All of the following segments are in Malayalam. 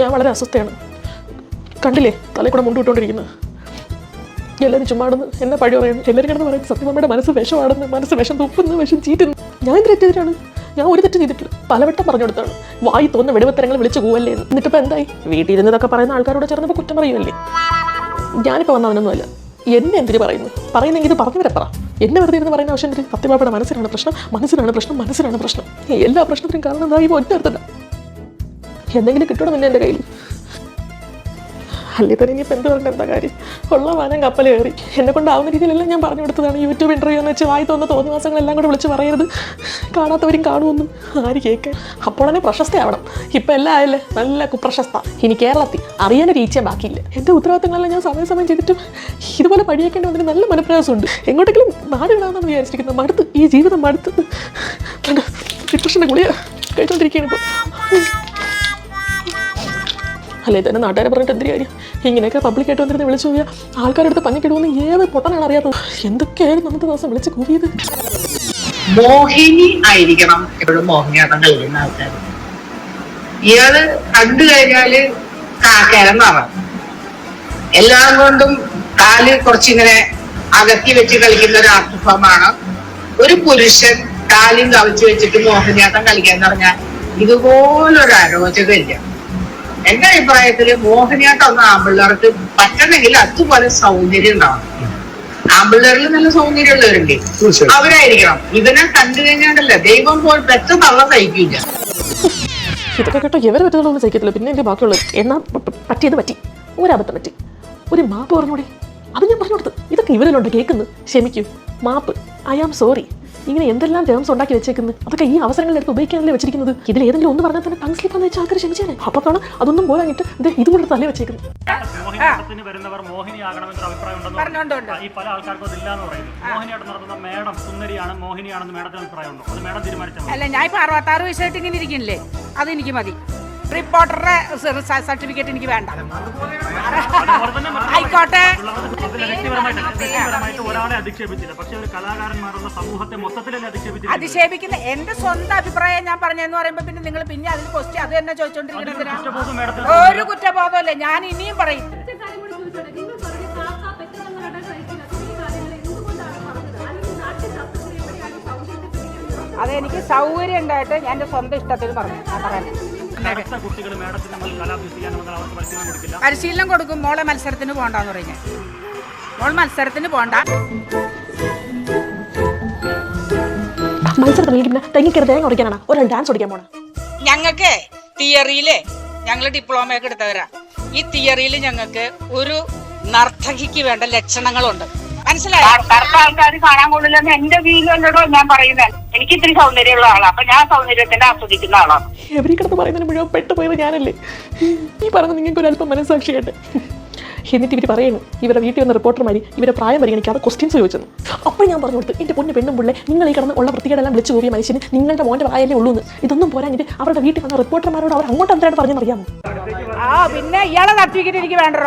ഞാൻ വളരെ അസ്വസ്ഥയാണ്. കണ്ടില്ലേ തലയിൽ കൂടെ മുണ്ട് എല്ലാവരും ചുമ്മാടുന്നു എന്നെ പഴി പറയുന്നു എല്ലാവരും കിടന്ന് പറയുന്നത് സത്യമ്മയുടെ മനസ്സ് വിഷമാടുന്നു മനസ്സ് വിഷം തുപ്പുന്നു വിഷം ചീറ്റുന്നു. ഞാൻ എന്ത് തെറ്റെതിരാണ് ഞാൻ ഒരു തെറ്റ് ചെയ്തിട്ടില്ല. പലവട്ടം പറഞ്ഞു കൊടുത്താണ് വായി തോന്നുന്ന വെടിവത്തരങ്ങൾ വിളിച്ച് പോവല്ലേ എന്ന്. എന്നിട്ടിപ്പോൾ എന്തായി? വീട്ടിൽ ഇരുന്നതൊക്കെ പറയുന്ന ആൾക്കാരോട് ചേർന്നപ്പോൾ കുറ്റം പറയുമല്ലേ ഞാനിപ്പോൾ വന്നവനൊന്നുമല്ല എന്നെ എന്തിനു പറയുന്നു? പറയുന്നെങ്കിൽ ഇത് പറഞ്ഞു വരെ പറ എന്നെ വെറുതെ ഇരുന്ന് പറയുന്ന ആവശ്യം എന്തിന്? സത്യമാപ്പയുടെ മനസ്സിലാണ് പ്രശ്നം. മനസ്സിലാണ് പ്രശ്നം. മനസ്സിലാണ് പ്രശ്നം. എല്ലാ പ്രശ്നത്തിനും കാരണം എന്താ ഈ ഒറ്റ അർത്ഥത്തില്ല എന്തെങ്കിലും കിട്ടണം പിന്നെ എന്റെ കയ്യിൽ. അല്ലേ തന്നെ ഇനിയിപ്പോൾ എന്ത് പറഞ്ഞ എന്താ കാര്യം? ഉള്ള വാനം കപ്പൽ കയറി. എന്നെ കൊണ്ടാവുന്ന രീതിയിലെല്ലാം ഞാൻ പറഞ്ഞു കൊടുത്തതാണ്. യൂട്യൂബ് ഇന്റർവ്യൂ എന്ന് വെച്ച് വായി തോന്നുന്ന തോന്നി മാസങ്ങളെല്ലാം കൂടെ വിളിച്ച് പറയരുത്. കാണാത്തവരും കാണുമെന്നും ആര് കേൾക്കാൻ? അപ്പോൾ തന്നെ പ്രശസ്തയാവണം. ഇപ്പം എല്ലാം ആയല്ലേ? നല്ല കുപ്രശസ്ത. ഇനി കേരളത്തിൽ അറിയാൻ ഈച്ച ബാക്കിയില്ല. എന്റെ ഉത്തരവാദിത്തങ്ങളെല്ലാം ഞാൻ സമയം ചെയ്തിട്ടും ഇതുപോലെ പഴിയേക്കേണ്ടി വന്നതിന് നല്ല മനപ്രയാസമുണ്ട്. എങ്ങോട്ടെങ്കിലും നാട് വിടാമെന്നാണ് വിചാരിച്ചിരിക്കുന്നത്. മടുത്ത് ഈ ജീവിതം മടുത്ത്. ഡിപ്രഷന്റെ ഗുളിയ കഴിച്ചോണ്ടിരിക്കുകയാണ് ഇപ്പോൾ അല്ലേ? തന്നെ നാട്ടുകാരെ പറഞ്ഞിട്ട് എന്തിരി കാര്യം? ഇങ്ങനെയൊക്കെ പബ്ലിക്കായിട്ട് വന്നിരുന്ന് വിളിച്ചു പോയാൽ ആൾക്കാരെടുത്ത് പഞ്ഞിക്കിടുമെന്ന് ഏത് പൊട്ടനാണ് അറിയാത്തത്? എന്തൊക്കെയായിരുന്നു അന്നത്തെ ദിവസം വിളിച്ച് കൂവിയത്. മോഹിനി ആയിരിക്കണം എപ്പോഴും മോഹിനിയാട്ടം കളിക്കുന്ന ആൾക്കാർ ഇയാൾ കണ്ടു കഴിഞ്ഞാൽ കാക്കേരെന്നാണ് എല്ലാം കൊണ്ടും കാൽ കുറച്ചിങ്ങനെ അകത്തി വെച്ച് കളിക്കുന്ന ഒരു ആർട്ടിഫോമാണ് ഒരു പുരുഷൻ കാലും കവച്ച് വെച്ചിട്ട് മോഹിനിയാട്ടം കളിക്കാന്ന് പറഞ്ഞാൽ ഇതുപോലൊരു അരോചകമില്ല. എന്റെ അഭിപ്രായത്തിൽ മോഹിനിയാട്ടം ഒന്ന് ആമ്പിള്ളേർക്ക് പറ്റണമെങ്കിൽ അതുപോലെ സൗന്ദര്യം ഉണ്ടാവണം. ആമ്പിള്ളേരിൽ നല്ല സൗന്ദര്യം ഉള്ളവരുണ്ട് അവരായിരിക്കണം. ഇവനെ കണ്ടു കഴിഞ്ഞാണ്ടല്ല ദൈവം പോൽ പെറ്റ തള്ള സഹിക്കില്ല ഇതൊക്കെ കേട്ടോ എവരെ പറ്റുന്നതൊന്നും സഹിക്കത്തില്ല. പിന്നെ എന്റെ ബാക്കിയുള്ളത് എന്നാ പറ്റിയത് പറ്റി. ഒരബദ്ധം പറ്റി. ഒരു മാപ്പ് പറഞ്ഞൂടെ? അത് ഞാൻ പറഞ്ഞു കൊടുത്തു. ഇതൊക്കെ ഇവരിലുണ്ട് കേൾക്കുന്നു. ക്ഷമിക്കൂ. മാപ്പ്. I am sorry. ഇങ്ങനെ എന്തെല്ലാം ടേംസ് ഉണ്ടാക്കി വെച്ചേക്കുന്നത് അതൊക്കെ ഈ അവസരങ്ങളിൽ എടുത്ത് ഉപയോഗിക്കാനല്ലേ വെച്ചിരിക്കുന്നത്? ഇതിൽ ഏതെങ്കിലും ഒന്ന് പറഞ്ഞാൽ തന്നെ ടങ് സ്ലിപ്പ് എന്ന് വെച്ചാൽ ആൾക്കാർ ക്ഷമിച്ചേനെ. അപ്പോഴാണ് അതൊന്നും പോരാഞ്ഞിട്ട് ഇത് ഇതുകൊണ്ട് തലേ വെച്ചേക്കുന്നു. മോഹിനിയാട്ടത്തിന് വരുന്നവർ മോഹിനിയാകണമെന്നൊരു അഭിപ്രായം ഉണ്ടെന്ന് പറഞ്ഞോണ്ടുണ്ട്. ഈ പല ആൾക്കാർക്കും അതില്ല എന്ന് പറയുന്നു. മോഹിനിയാട്ടം നടത്തുന്ന മേഡം സുന്ദരിയാണ് മോഹിനിയാണെന്ന് മേഡത്തിന് അഭിപ്രായം ഉണ്ടോ അത് മേഡം അല്ല ഞാൻ ഇപ്പൊ അറുപത്താറ് വയസ്സായിട്ട് ഇങ്ങനെ ഇരിക്കുന്നില്ലേ? അത് എനിക്ക് മതി. റിപ്പോർട്ടറുടെ സർട്ടിഫിക്കറ്റ് എനിക്ക് വേണ്ട. ആയിക്കോട്ടെ. അധിക്ഷേപിക്കുന്ന എന്റെ സ്വന്തം അഭിപ്രായം ഞാൻ പറഞ്ഞെന്ന് പറയുമ്പോ പിന്നെ നിങ്ങൾ പിന്നെ അതിന് ക്വസ്റ്റ്യൻ അത് തന്നെ ചോദിച്ചോണ്ടിരിക്കുന്നത് ഒരു കുറ്റബോധമല്ല. ഞാൻ ഇനിയും പറയും. ഒറ്റ കാര്യം കൂടി ചോദിച്ചോട്ടെ നിങ്ങൾ പറഞ്ഞ കാക്ക പെറ്റങ്ങളുടെ സൈക്കിൾ ഈ കാര്യങ്ങൾ എന്തുകൊണ്ടാണ് പറഞ്ഞത് അല്ലെങ്കിൽ നാട്യശാസ്ത്രത്തിൽ എവിടെയാണ് സൗന്ദര്യത്തെ പിടിക്കുന്നത് അത് എനിക്ക് സൗകര്യം ഉണ്ടായിട്ട് ഞാൻ എന്റെ സ്വന്തം ഇഷ്ടത്തിൽ പറഞ്ഞു. ഞാൻ പറയാൻ പരിശീലനം കൊടുക്കില്ല. പരിശീലനം കൊടുക്കും. മോളെ മത്സരത്തിന് പോകണ്ടെന്ന് പറഞ്ഞു. മോൾ മത്സരത്തിന് പോണ്ട മത്സരത്തിന് തെങ്ങിക്കറി തേങ്ങ ഉടയ്ക്കാനാണ് ഒരാൾ ഡാൻസ് പോണ. ഞങ്ങൾക്ക് തിയറിയിൽ ഞങ്ങൾ ഡിപ്ലോമ ഒക്കെ എടുത്തവരാ. ഈ തിയറിയിൽ ഞങ്ങൾക്ക് ഒരു നർത്തകിക്ക് വേണ്ട ലക്ഷണങ്ങളുണ്ട്. മനസ്സിലായോ? കറുത്ത ആൾക്കാർ കാണാൻ കൊള്ളില്ലെന്ന് എന്റെ വീട്ടിലല്ലോ ഞാൻ പറയുന്നത് എനിക്ക് ഇത്തിരി സൗന്ദര്യമുള്ള ആളാണ് അപ്പൊ ഞാൻ സൗന്ദര്യത്തിന്റെ ആസ്വദിക്കുന്ന ആളാണ്. എവരി കിടന്ന് പറയുന്നതിന് മുഴുവൻ പെട്ടുപോയത് ഞാനല്ലേ? ഈ പറഞ്ഞ നിങ്ങൾക്ക് ഒരു അല്പം മനസ്സാക്ഷിയായിട്ട് എന്നിട്ട് ഇവർ പറയുന്നു ഇവരുടെ വീട്ടിൽ വന്ന റിപ്പോർട്ടർമാർ ഇവരുടെ പ്രായം പരിഗണിക്കാതെ ക്വസ്റ്റ്യൻസ് ചോദിച്ചെന്ന്. അപ്പോൾ ഞാൻ പറഞ്ഞു കൊടുത്തു എന്റെ പൊന്നു പെണ്ണും പിള്ളേ നിങ്ങൾ ഈ കിടന്ന് ഉള്ള വൃത്തികേടെല്ലാം വിളിച്ചു പോയി മനുഷ്യന് നിങ്ങളുടെ മോന്റെ പ്രായമല്ലേ ഉള്ളൂ എന്ന് ഇതൊന്നും പോരാഞ്ഞിട്ട് അവരുടെ വീട്ടിൽ വന്ന റിപ്പോർട്ടർമാരോട് അവർ അങ്ങോട്ട് എന്താണ് പറഞ്ഞെന്നറിയാമോ ആ പിന്നെ ഇയാളെ സർട്ടിഫിക്കറ്റ് എനിക്ക് വേണ്ടോ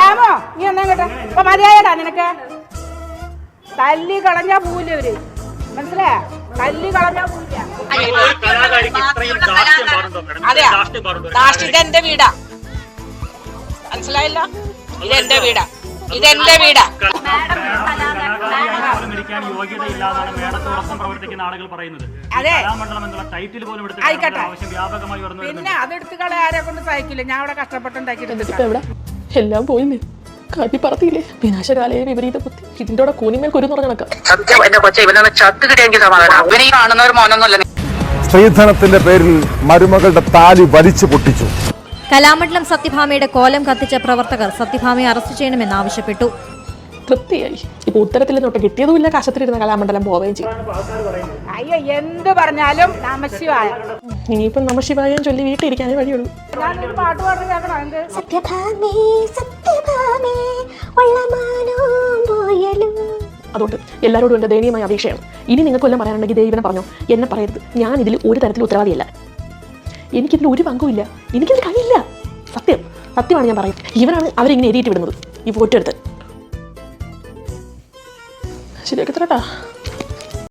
രാമോ നീ ഒന്നാ കേട്ടെ അപ്പൊ മതിയായടാ നിനക്ക്. തല്ലി കളഞ്ഞാ പോവില്ല ഇവർ? മനസ്സിലായ? തല്ലി കളഞ്ഞാ പോവില്ല. അതെ ഇത്രയും ധാർഷ്ട്യം മനസ്സിലായില്ല? ഇതെന്റെ വീടാ. ഇതെന്റെ വീടാ. ഇരിക്കാൻ യോഗ്യതയില്ലാന്നാണ് മേഡത്തോടൊപ്പം പ്രവർത്തിക്കുന്ന ആളുകൾ പറയുന്നത്. കലാമണ്ഡലം എന്നുള്ള ടൈറ്റിൽ പോലും എടുത്ത് ആയിക്കോട്ടെ. ആവശ്യം വ്യാപകമായി വരുന്നു പിന്നെ അതെടുത്ത് കളെ ആരെ കൊണ്ട് സഹിക്കില്ല. ഞാൻ അവിടെ എവിടെ? എല്ലാം പോയില്ലേ കാട്ടിപ്പറത്തില്ലേ പറത്തിയില്ലേ? വിനാശകാലയെ വിപരീത ബുദ്ധി. ഇതിന്റെ കൂടെ കൂനിമേൽ കുരുന്ന് പറഞ്ഞ സ്ത്രീധനത്തിന്റെ പേരിൽ മരുമകളുടെ താലി വലിച്ചു പൊട്ടിച്ചു. കലാമണ്ഡലം സത്യഭാമയുടെ കോലം കത്തിച്ച പ്രവർത്തകർ സത്യഭാമയെ അറസ്റ്റ് ചെയ്യണമെന്ന് ആവശ്യപ്പെട്ടു. ഇപ്പൊ ഉത്തരത്തിൽ കിട്ടിയതുമില്ല. കശത്തിലിരുന്ന കലാമണ്ഡലം പോവുകയും ചെയ്യും അയ്യോ എന്ത് പറഞ്ഞാലും നമശിവായ. ഇനിയിപ്പം ചൊല്ലി വഴിയുള്ളൂ. പോയലും. അതുകൊണ്ട് എല്ലാവരോടും എന്റെ ദയനീയമായ അപേക്ഷയാണ്. ഇനി നിങ്ങൾക്കെല്ലാം വല്ലതും പറയാനുണ്ടെങ്കിൽ ദൈവനെ പറഞ്ഞു. എന്നെ പറയരുത്. ഞാൻ ഇതിൽ ഒരു തരത്തിൽ ഉത്തരവാദിയല്ല. എനിക്കിതിൽ ഒരു പങ്കുമില്ല എനിക്കിതിൽ കഴിയില്ല. സത്യം. സത്യമാണ് ഞാൻ പറയുന്നത്. ഇവനാണ് അവരിങ്ങനെ എഴുതിയിട്ട് വിടുന്നത്. ഈ ഫോട്ടോ എടുത്ത്. ശരിയാക്കി തരട്ടാ.